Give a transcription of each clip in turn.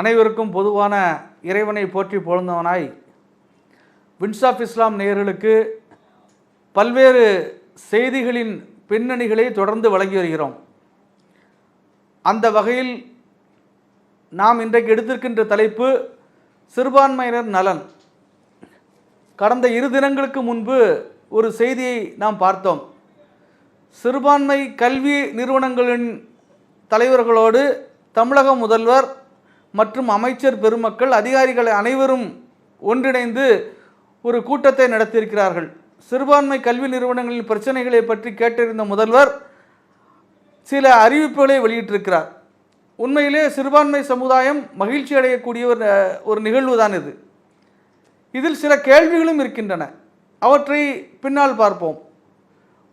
அனைவருக்கும் பொதுவான இறைவனை போற்றி பொழுந்தவனாய் வின்ஸ் ஆஃப் இஸ்லாம் நேயர்களுக்கு பல்வேறு செய்திகளின் பின்னணிகளை தொடர்ந்து வழங்கி வருகிறோம். அந்த வகையில் நாம் இன்றைக்கு எடுத்திருக்கின்ற தலைப்பு சிறுபான்மையினர் நலன். கடந்த இரு தினங்களுக்கு முன்பு ஒரு செய்தியை நாம் பார்த்தோம். சிறுபான்மை கல்வி நிறுவனங்களின் தலைவர்களோடு தமிழக முதல்வர் மற்றும் அமைச்சர் பெருமக்கள் அதிகாரிகள் அனைவரும் ஒன்றிணைந்து ஒரு கூட்டத்தை நடத்தியிருக்கிறார்கள். சிறுபான்மை கல்வி நிறுவனங்களின் பிரச்சனைகளை பற்றி கேட்டறிந்த முதல்வர் சில அறிவிப்புகளை வெளியிட்டிருக்கிறார். உண்மையிலே சிறுபான்மை சமுதாயம் மகிழ்ச்சி அடையக்கூடிய ஒரு ஒரு நிகழ்வு தான் இது. இதில் சில கேள்விகளும் இருக்கின்றன. அவற்றை பின்னால் பார்ப்போம்.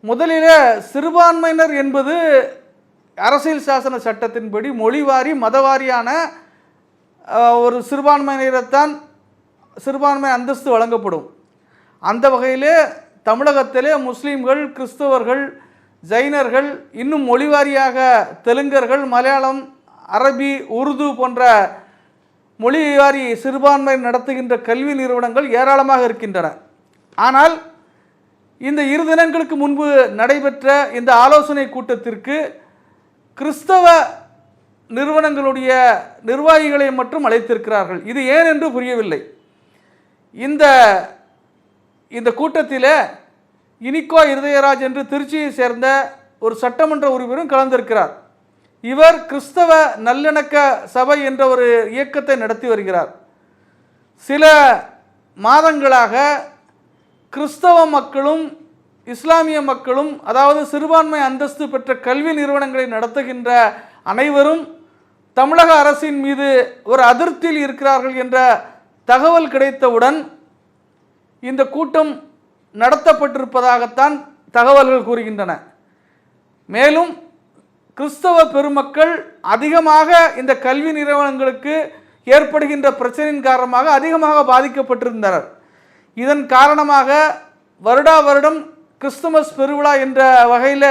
முதலில் சிறுபான்மையினர் என்பது அரசியல் சாசன சட்டத்தின்படி மொழிவாரி மதவாரியான ஒரு சிறுபான்மையினரைத்தான் சிறுபான்மை அந்தஸ்து வழங்கப்படும். அந்த வகையிலே தமிழகத்திலே முஸ்லீம்கள் கிறிஸ்தவர்கள் ஜைனர்கள் இன்னும் மொழிவாரியாக தெலுங்கர்கள் மலையாளம் அரபி உருது போன்ற மொழிவாரி சிறுபான்மை நடத்துகின்ற கல்வி நிறுவனங்கள் ஏராளமாக இருக்கின்றன. ஆனால் இந்த இரு தினங்களுக்கு முன்பு நடைபெற்ற இந்த ஆலோசனை கூட்டத்திற்கு கிறிஸ்தவ நிறுவனங்களுடைய நிர்வாகிகளை மட்டும் அழைத்திருக்கிறார்கள். இது ஏன் என்று புரியவில்லை. இந்த இந்த கூட்டத்தில் இனிக்கோ இருதயராஜ் என்று திருச்சியை சேர்ந்த ஒரு சட்டமன்ற உறுப்பினரும் கலந்திருக்கிறார். இவர் கிறிஸ்தவ நல்லிணக்க சபை என்ற ஒரு இயக்கத்தை நடத்தி வருகிறார். சில மாதங்களாக கிறிஸ்தவ மக்களும் இஸ்லாமிய மக்களும் அதாவது சிறுபான்மை அந்தஸ்து பெற்ற கல்வி நிறுவனங்களை நடத்துகின்ற அனைவரும் தமிழக அரசின் மீது ஒரு அதிருப்தியில் இருக்கிறார்கள் என்ற தகவல் கிடைத்தவுடன் இந்த கூட்டம் நடத்தப்பட்டிருப்பதாகத்தான் தகவல்கள் கூறுகின்றன. மேலும் கிறிஸ்தவ பெருமக்கள் அதிகமாக இந்த கல்வி நிறுவனங்களுக்கு ஏற்படுகின்ற பிரச்சனையின் காரணமாக அதிகமாக பாதிக்கப்பட்டிருந்தனர். இதன் காரணமாக வருடா வருடம் கிறிஸ்துமஸ் பெருவிழா என்ற வகையில்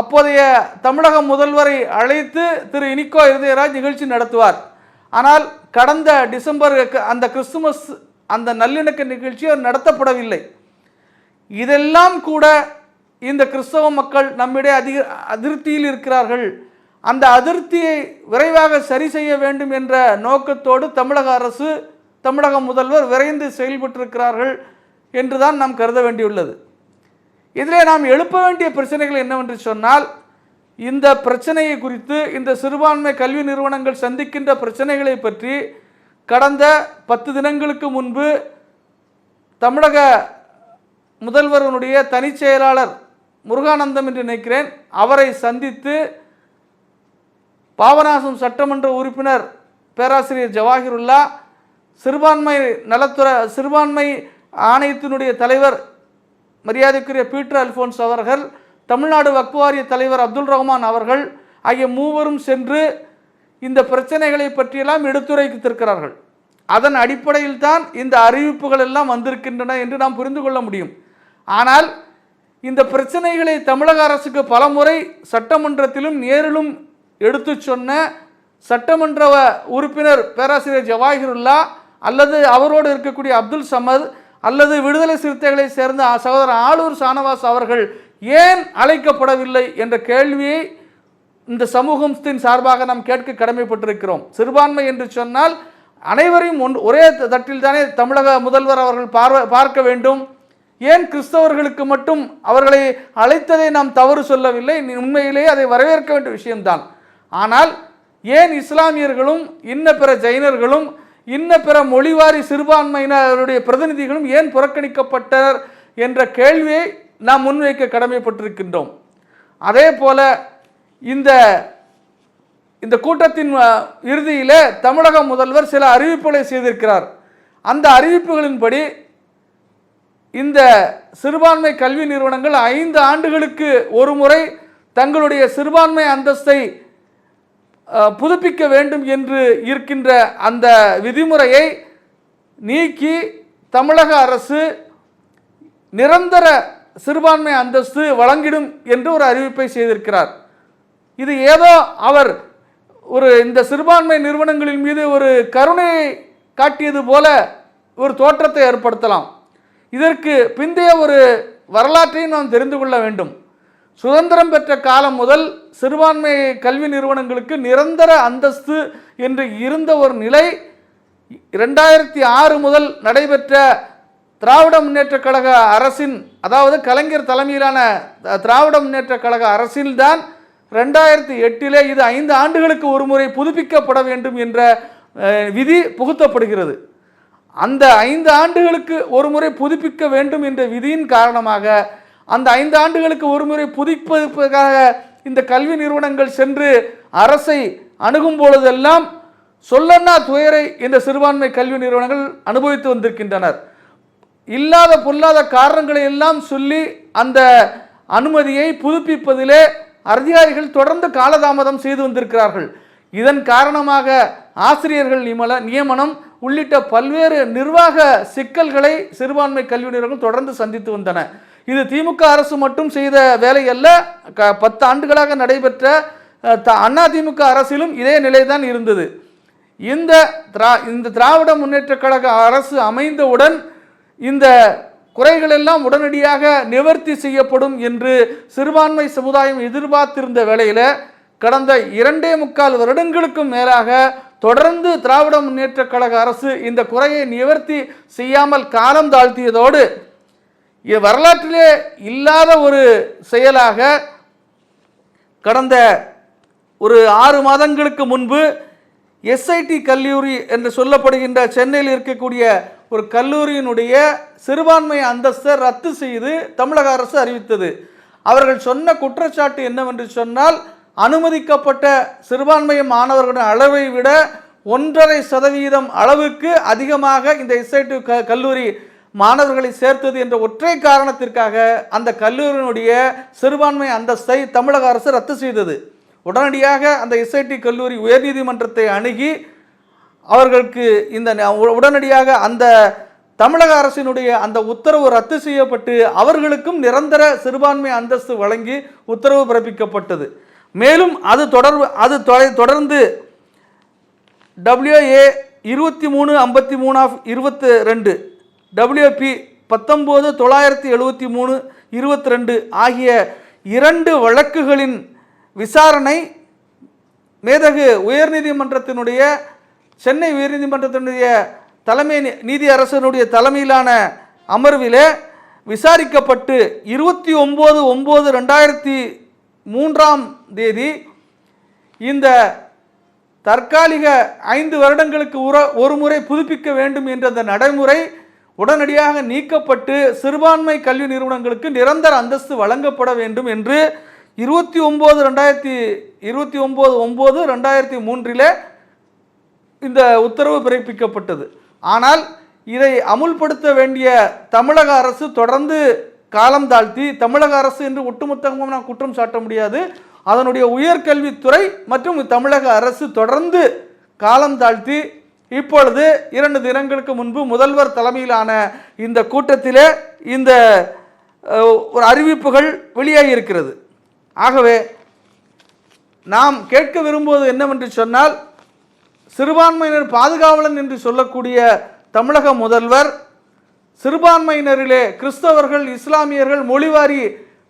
அப்போதைய தமிழக முதல்வரை அழைத்து திரு இனிக்கோ இருதயராஜ் நிகழ்ச்சி நடத்துவார். ஆனால் கடந்த டிசம்பர் அந்த கிறிஸ்துமஸ் அந்த நல்லிணக்க நிகழ்ச்சி அவர் நடத்தப்படவில்லை. இதெல்லாம் கூட இந்த கிறிஸ்தவ மக்கள் நம்மிடையே அதிக அதிருப்தியில் இருக்கிறார்கள். அந்த அதிருப்தியை விரைவாக சரி செய்ய வேண்டும் என்ற நோக்கத்தோடு தமிழக அரசு தமிழக முதல்வர் விரைந்து செயல்பட்டிருக்கிறார்கள் என்றுதான் நாம் கருத வேண்டியுள்ளது. இதிலே நாம் எழுப்ப வேண்டிய பிரச்சனைகள் என்னவென்று சொன்னால் இந்த பிரச்சனையை குறித்து இந்த சிறுபான்மை கல்வி நிறுவனங்கள் சந்திக்கின்ற பிரச்சனைகளை பற்றி கடந்த பத்து தினங்களுக்கு முன்பு தமிழக முதல்வருடைய தனிச் செயலாளர் முருகானந்தம் என்று நினைக்கிறேன் அவரை சந்தித்து பாபநாசம் சட்டமன்ற உறுப்பினர் பேராசிரியர் ஜவாஹிருல்லா சிறுபான்மை நலத்துறை சிறுபான்மை ஆணையத்தினுடைய தலைவர் மரியாதைக்குரிய பீட்டர் அல்போன்ஸ் அவர்கள் தமிழ்நாடு வக்ஃப் வாரிய தலைவர் அப்துல் ரஹ்மான் அவர்கள் ஆகிய மூவரும் சென்று இந்த பிரச்சனைகளை பற்றியெல்லாம் எடுத்துரைத்திருக்கிறார்கள். அதன் அடிப்படையில் தான் இந்த அறிவிப்புகள் எல்லாம் வந்திருக்கின்றன என்று நாம் புரிந்து கொள்ள முடியும். ஆனால் இந்த பிரச்சனைகளை தமிழக அரசுக்கு பலமுறை சட்டமன்றத்திலும் நேரிலும் எடுத்துச் சொன்ன சட்டமன்ற உறுப்பினர் பேராசிரியர் ஜவாஹிருல்லா அல்லது அவரோடு இருக்கக்கூடிய அப்துல் சமத் அல்லது விடுதலை சிறுத்தைகளை சேர்ந்த சகோதரர் ஆளூர் சானவாஸ் அவர்கள் ஏன் அழைக்கப்படவில்லை என்ற கேள்வியை இந்த சமூகத்தின் சார்பாக நாம் கேட்க கடமைப்பட்டிருக்கிறோம். சிறுபான்மை என்று சொன்னால் அனைவரையும் ஒன் ஒரே தட்டில் தானே தமிழக முதல்வர் அவர்கள் பார்வை பார்க்க வேண்டும். ஏன் கிறிஸ்தவர்களுக்கு மட்டும் அவர்களை அழைத்ததை நாம் தவறு சொல்லவில்லை? உண்மையிலேயே அதை வரவேற்க வேண்டிய விஷயம்தான். ஆனால் ஏன் இஸ்லாமியர்களும் இன்ன பிற ஜைனர்களும் இன்ன பிற மொழிவாரி சிறுபான்மையினருடைய பிரதிநிதிகளும் ஏன் புறக்கணிக்கப்பட்டனர் என்ற கேள்வியை நாம் முன்வைக்க கடமைப்பட்டிருக்கின்றோம். அதே போல இந்த இந்த கூட்டத்தின் இறுதியில் தமிழக முதல்வர் சில அறிவிப்புகளை செய்திருக்கிறார். அந்த அறிவிப்புகளின்படி இந்த சிறுபான்மை கல்வி நிறுவனங்கள் ஐந்து ஆண்டுகளுக்கு ஒரு முறை தங்களுடைய சிறுபான்மை அந்தஸ்தை புதுப்பிக்க வேண்டும் என்று இருக்கின்ற அந்த விதிமுறையை நீக்கி தமிழக அரசு நிரந்தர சிறுபான்மை அந்தஸ்து வழங்கிடும் என்று ஒரு அறிவிப்பை செய்திருக்கிறார். இது ஏதோ அவர் ஒரு இந்த சிறுபான்மை நிறுவனங்களின் மீது ஒரு கருணையை காட்டியது போல ஒரு தோற்றத்தை ஏற்படுத்தலாம். இதற்கு பிந்தைய ஒரு வரலாற்றையும் நாம் தெரிந்து கொள்ள வேண்டும். சுதந்திரம் பெற்ற காலம் முதல் சிறுபான்மை கல்வி நிறுவனங்களுக்கு நிரந்தர அந்தஸ்து என்று இருந்த ஒரு நிலை இரண்டாயிரத்தி ஆறு முதல் நடைபெற்ற திராவிட முன்னேற்றக் கழக அரசின் அதாவது கலைஞர் தலைமையிலான த- திராவிட முன்னேற்ற கழக அரசில்தான் ரெண்டாயிரத்தி எட்டிலே இது ஐந்து ஆண்டுகளுக்கு ஒரு முறை புதுப்பிக்கப்பட வேண்டும் என்ற விதி புகுத்தப்படுகிறது. அந்த ஐந்து ஆண்டுகளுக்கு ஒரு முறை புதுப்பிக்க வேண்டும் என்ற விதியின் காரணமாக அந்த ஐந்து ஆண்டுகளுக்கு ஒருமுறை புதுப்பிப்பதற்காக இந்த கல்வி நிறுவனங்கள் சென்று அரசை அணுகும் பொழுதெல்லாம் சொல்லன்னா துயரை இந்த சிறுபான்மை கல்வி நிறுவனங்கள் அனுபவித்து வந்திருக்கின்றனர். இல்லாத பொல்லாத காரணங்களை எல்லாம் சொல்லி அந்த அனுமதியை புதுப்பிப்பதிலே அதிகாரிகள் தொடர்ந்து காலதாமதம் செய்து வந்திருக்கிறார்கள். இதன் காரணமாக ஆசிரியர்கள் நிமல நியமனம் உள்ளிட்ட பல்வேறு நிர்வாக சிக்கல்களை சிறுபான்மை கல்வி நிறுவனங்கள் தொடர்ந்து சந்தித்து வந்தன. இது திமுக அரசு மட்டும் செய்த வேலை அல்ல க பத்து ஆண்டுகளாக நடைபெற்ற த- அண்ணா திமுக அரசிலும் இதே நிலைதான் இருந்தது. இந்த திரா இந்த திராவிட முன்னேற்ற கழக அரசு அமைந்தவுடன் இந்த குறைகளெல்லாம் உடனடியாக நிவர்த்தி செய்யப்படும் என்று சிறுபான்மை சமுதாயம் எதிர்பார்த்திருந்த வேளையில் கடந்த இரண்டே முக்கால் வருடங்களுக்கும் மேலாக தொடர்ந்து திராவிட முன்னேற்றக் கழக அரசு இந்த குறையை நிவர்த்தி செய்யாமல் காலம் தாழ்த்தியதோடு இது வரலாற்றிலே இல்லாத ஒரு செயலாக கடந்த ஒரு ஆறு மாதங்களுக்கு முன்பு எஸ்ஐடி கல்லூரி என்று சொல்லப்படுகின்ற சென்னையில் இருக்கக்கூடிய ஒரு கல்லூரியினுடைய சிறுபான்மை அந்தஸ்தை ரத்து செய்து தமிழக அரசு அறிவித்தது. அவர்கள் சொன்ன குற்றச்சாட்டு என்னவென்று சொன்னால் அனுமதிக்கப்பட்ட சிறுபான்மை மாணவர்களின் அளவை விட ஒன்றரை சதவீதம் அளவுக்கு அதிகமாக இந்த எஸ்ஐடி க கல்லூரி மாணவர்களை சேர்த்தது என்ற ஒற்றை காரணத்திற்காக அந்த கல்லூரியினுடைய சிறுபான்மை அந்தஸ்தை தமிழக அரசு ரத்து செய்தது. உடனடியாக அந்த எஸ்ஐடி கல்லூரி உயர்நீதிமன்றத்தை அணுகி அவர்களுக்கு இந்த ந- உ- உடனடியாக அந்த தமிழக அரசினுடைய அந்த உத்தரவு ரத்து செய்யப்பட்டு அவர்களுக்கும் நிரந்தர சிறுபான்மை அந்தஸ்து வழங்கி உத்தரவு பிறப்பிக்கப்பட்டது. மேலும் அது தொடர்பு அது தொடர்ந்து டபிள்யூஏ இருபத்தி மூணு ஐம்பத்தி மூணு ஆஃப் இருபத்து ரெண்டு டபிள்யூபி பத்தொம்போது தொள்ளாயிரத்தி எழுபத்தி மூணு இருபத்தி ரெண்டு ஆகிய இரண்டு வழக்குகளின் விசாரணை மேதகு உயர்நீதிமன்றத்தினுடைய சென்னை உயர்நீதிமன்றத்தினுடைய தலைமை நீதி அரசனுடைய தலைமையிலான அமர்விலே விசாரிக்கப்பட்டு இருபத்தி ஒம்பது ஒம்பது ரெண்டாயிரத்தி மூன்றாம் தேதி இந்த தற்காலிக ஐந்து வருடங்களுக்கு உர ஒரு முறை புதுப்பிக்க வேண்டும் என்ற அந்த நடைமுறை உடனடியாக நீக்கப்பட்டு சிறுபான்மை கல்வி நிறுவனங்களுக்கு நிரந்தர அந்தஸ்து வழங்கப்பட வேண்டும் என்று இருபத்தி ஒம்பது ரெண்டாயிரத்தி இருபத்தி ஒம்பது ஒம்பது ரெண்டாயிரத்தி மூன்றிலே இந்த உத்தரவு பிறப்பிக்கப்பட்டது. ஆனால் இதை அமுல்படுத்த வேண்டிய தமிழக அரசு தொடர்ந்து காலம் தாழ்த்தி தமிழக அரசு என்று ஒட்டுமொத்தமாக நாம் குற்றம் சாட்ட முடியாது. அதனுடைய உயர்கல்வித்துறை மற்றும் தமிழக அரசு தொடர்ந்து காலம் தாழ்த்தி இப்பொழுது இரண்டு தினங்களுக்கு முன்பு முதல்வர் தலைமையிலான இந்த கூட்டத்திலே இந்த ஒரு அறிவிப்புகள் வெளியாகி இருக்கிறது ஆகவே நாம் கேட்க விரும்புவது என்னவென்று சொன்னால் சிறுபான்மையினர் பாதுகாவலன் என்று சொல்லக்கூடிய தமிழக முதல்வர் சிறுபான்மையினரிலே கிறிஸ்தவர்கள் இஸ்லாமியர்கள் மொழிவாரி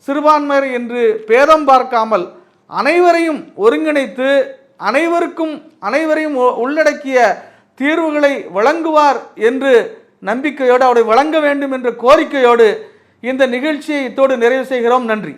சிறுபான்மையர் என்று பேதம் பார்க்காமல் அனைவரையும் ஒருங்கிணைத்து அனைவருக்கும் அனைவரையும் உள்ளடக்கிய தீர்வுகளை வழங்குவார் என்று நம்பிக்கையோடு அவரை வழங்க வேண்டும் என்ற கோரிக்கையோடு இந்த நிகழ்ச்சியை இத்தோடு நிறைவு செய்கிறோம். நன்றி.